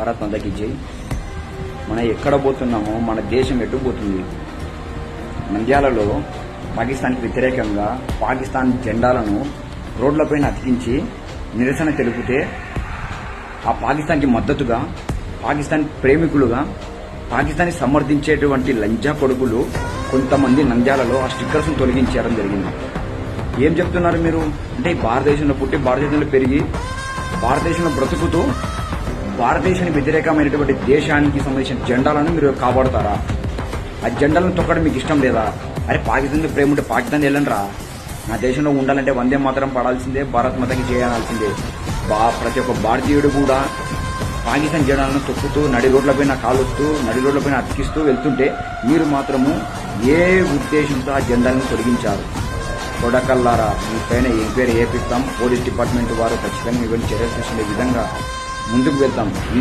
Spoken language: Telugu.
భారత్ మాతకి జై. మనం ఎక్కడ పోతున్నామో మన దేశం ఎటు పోతుంది? నంద్యాలలో పాకిస్తాన్కి వ్యతిరేకంగా పాకిస్తాన్ జెండాలను రోడ్లపైన అతికించి నిరసన తెలిపితే ఆ పాకిస్తాన్కి మద్దతుగా పాకిస్తాన్ ప్రేమికులుగా పాకిస్తాన్ని సమర్థించేటువంటి లంజా కొడుకులు కొంతమంది నంద్యాలలో ఆ స్టిక్కర్స్ను తొలగించడం జరిగింది. ఏం చెప్తున్నారు మీరు? అంటే భారతదేశంలో పుట్టి భారతదేశంలో పెరిగి భారతదేశంలో బ్రతుకుతూ భారతదేశానికి వ్యతిరేకమైనటువంటి దేశానికి సంబంధించిన జెండాలను మీరు కాపాడుతారా? ఆ జెండాలను తొక్కడం మీకు ఇష్టం లేదా? అరే పాకిస్తాన్ ప్రేమ ఉంటే పాకిస్తాన్ వెళ్ళండిరా. నా దేశంలో ఉండాలంటే వందే మాత్రం పడాల్సిందే భారత్ మాతకి చేయాల్సిందే. బా ప్రతి ఒక్క భారతీయుడు కూడా పాకిస్తాన్ జెండాలను తొక్కుతూ నడి రోడ్లపైన కాలుస్తూ నడి రోడ్లపైన అతికిస్తూ వెళ్తుంటే మీరు మాత్రము ఏ ఉద్దేశంతో ఆ జెండాలను తొలగించారు? కొడకల్లారా? మీ పైన ఎంక్వైరీ చేపిస్తాం పోలీస్ డిపార్ట్మెంట్ వారు ఖచ్చితంగా ఇవన్నీ చర్యలు తీసుకునే విధంగా ముందుకు వెళ్తాం